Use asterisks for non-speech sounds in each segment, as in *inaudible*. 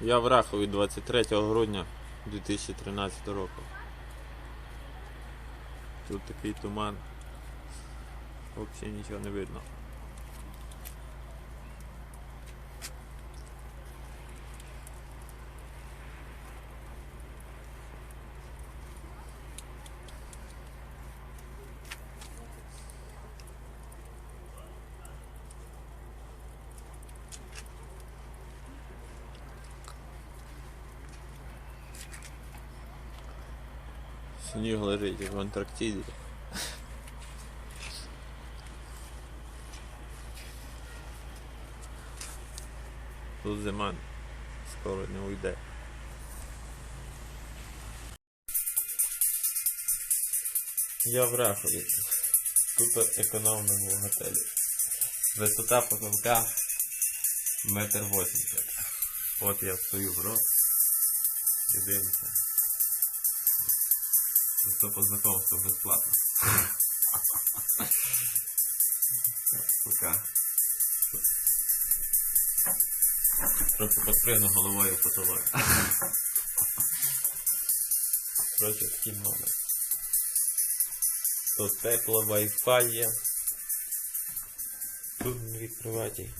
Я в Рахові 23 грудня 2013 року. Тут такий туман. Взагалі нічого не видно. Сніг лежить як в Антарктиді. Тут зима скоро не уйде. Я в Рахові. Тут економному готелі. Висота потолка метр восімдесят. От я стою в рот і дивлюся. Це по знакомству безплатно. Пока. Трохи подпригну головою потолок. Короче, такий номер. Тут тепло, Wi-Fi є. Тут дві кроваті.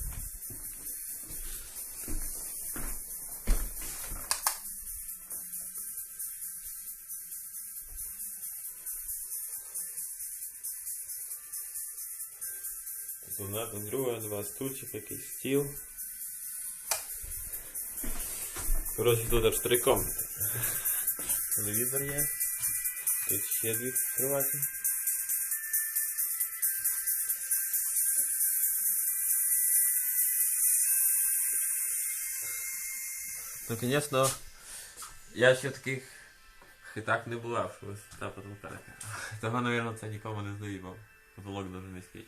Тут одна, тут друга, два стульчика, якийсь стіл. Коротше, тут аж три комнати. Телевізор є. Тут ще дві кроваті. Ну, звісно, я ще таких хитак не була, що висота потолка. така. Того, мабуть, це нікому не здоїбав. Потолок дуже низький.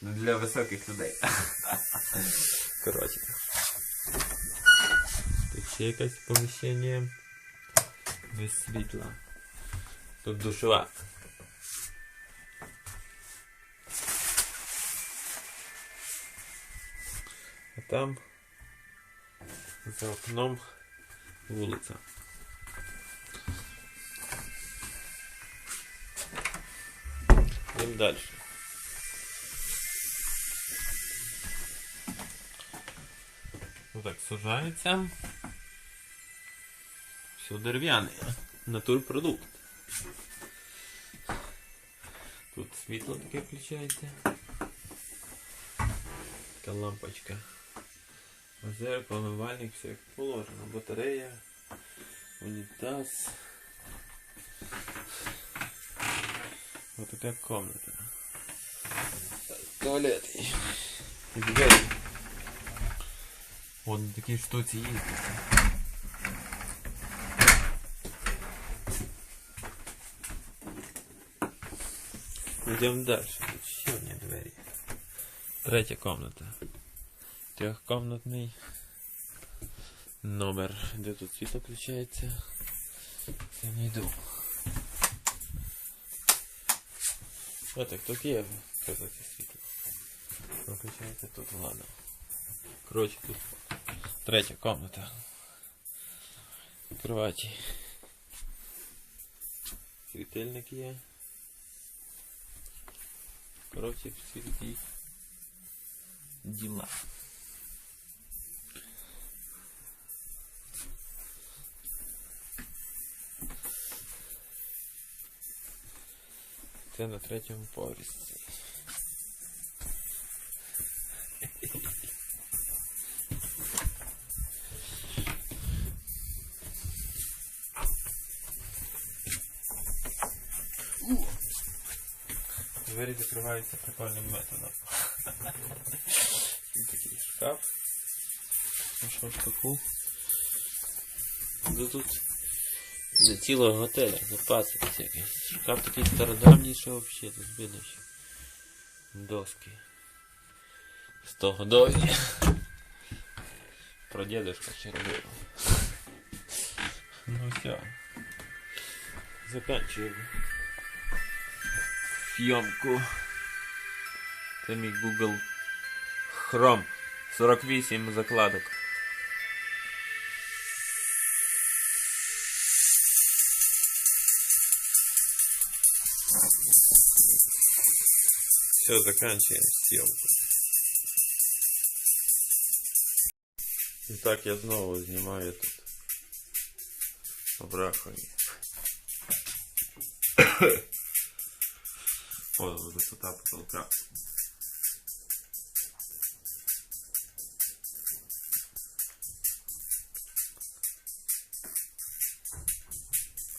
Не для високих людей. *laughs* Коротше. Тут ще якесь поміщення. Без світла. Тут душова. А там за окном вулиця. Йдемо далі. Отак сужається. Все дерев'яне. Натурпродукт. Тут світло таке включається. Така лампочка. Зеркало, умивальник, все як положено. Батарея, унітаз. Ось така комната. Туалет. І двері. Вон на такій штуці їздить. Йдемо далі. Тут ще одні двері. Третя комната. Трьохкомнатний номер. Де тут світло включається? Я не йду. О, так тут є казати світло. Включається тут, ладно. Коротше, тут третя комната. Кроваті. Світильник є. Коротше, всі діла. Це на третьому поверсі. Двері закриваються прикольним методом. І такий шкаф. Що в шкафу? Да тут для цілого готеля запаси всякі. Шкаф такий стародавній, що взагалі тут видно ще. Доски. Стогодові. Про дедушка ще робив. Ну все. Заканчуємо. съемку. Там Google Chrome. 48 закладок. Все, заканчиваем съемку. Итак, я снова снимаю этот обрахование. Вот высота потолка.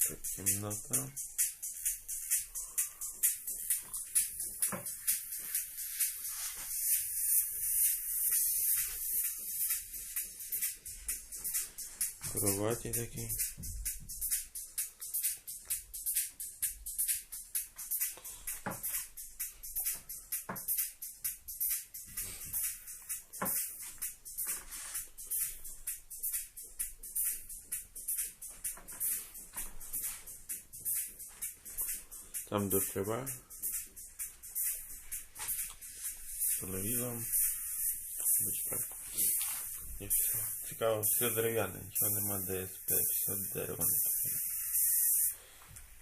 Так, темнота. Кровати такие. Там до треба. телевізором. Бачка. І все. Цікаво, все дерев'яне, нічого нема ДСП, все дерево.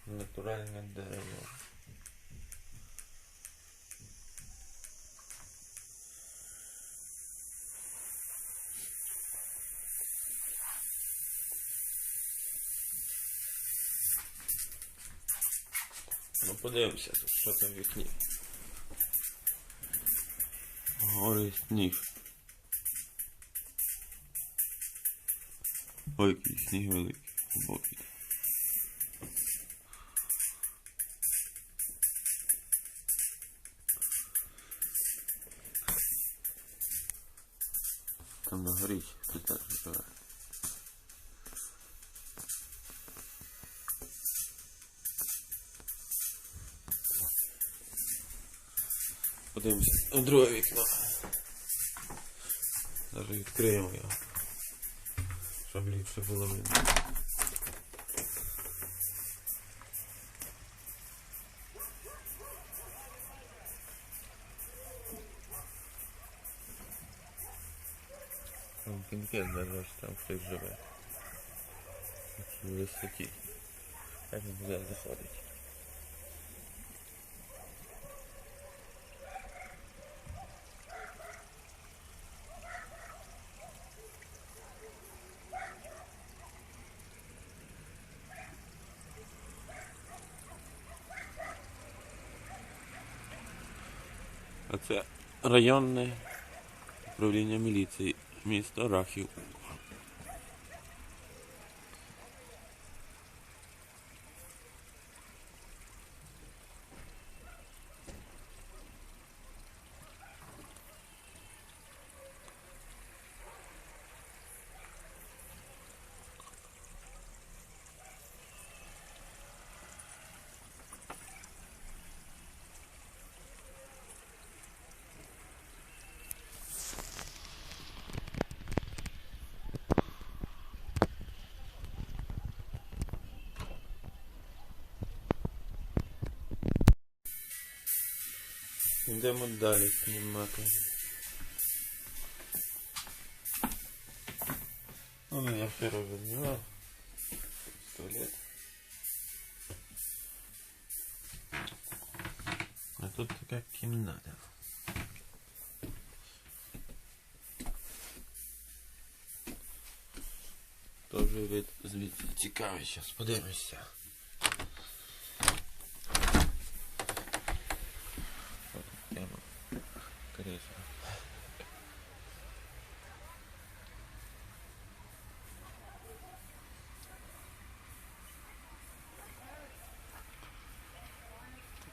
Натуральне дерево. Подивимося, що там в вікні. Горить сніг. Ой, який сніг великий, глибокий. Подивимося на друге вікно. Даже відкриємо його. Щоб ліпше було видно. Там пінкет даже що там хтось живе. На такій висоті. Як він буде заходить. це районне управління міліції місто Рахів. Йдемо далі знімати. Ну, я все розумію. Туалет. А тут така кімната. Тоже вид звідси цікавий, зараз подивимося.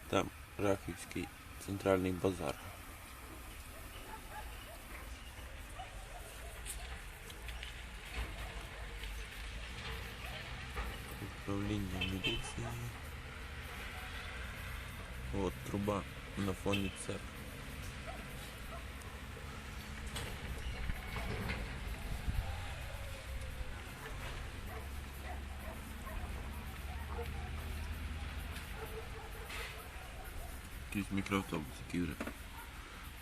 Там Рахівський центральний базар. Управління міліції. От труба на фоні церкви. Якийсь мікроавтобус, який вже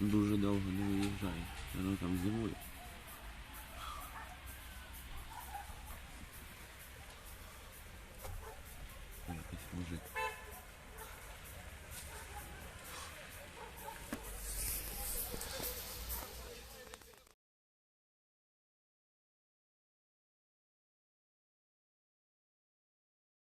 дуже довго не виїжджає. Воно там зимує.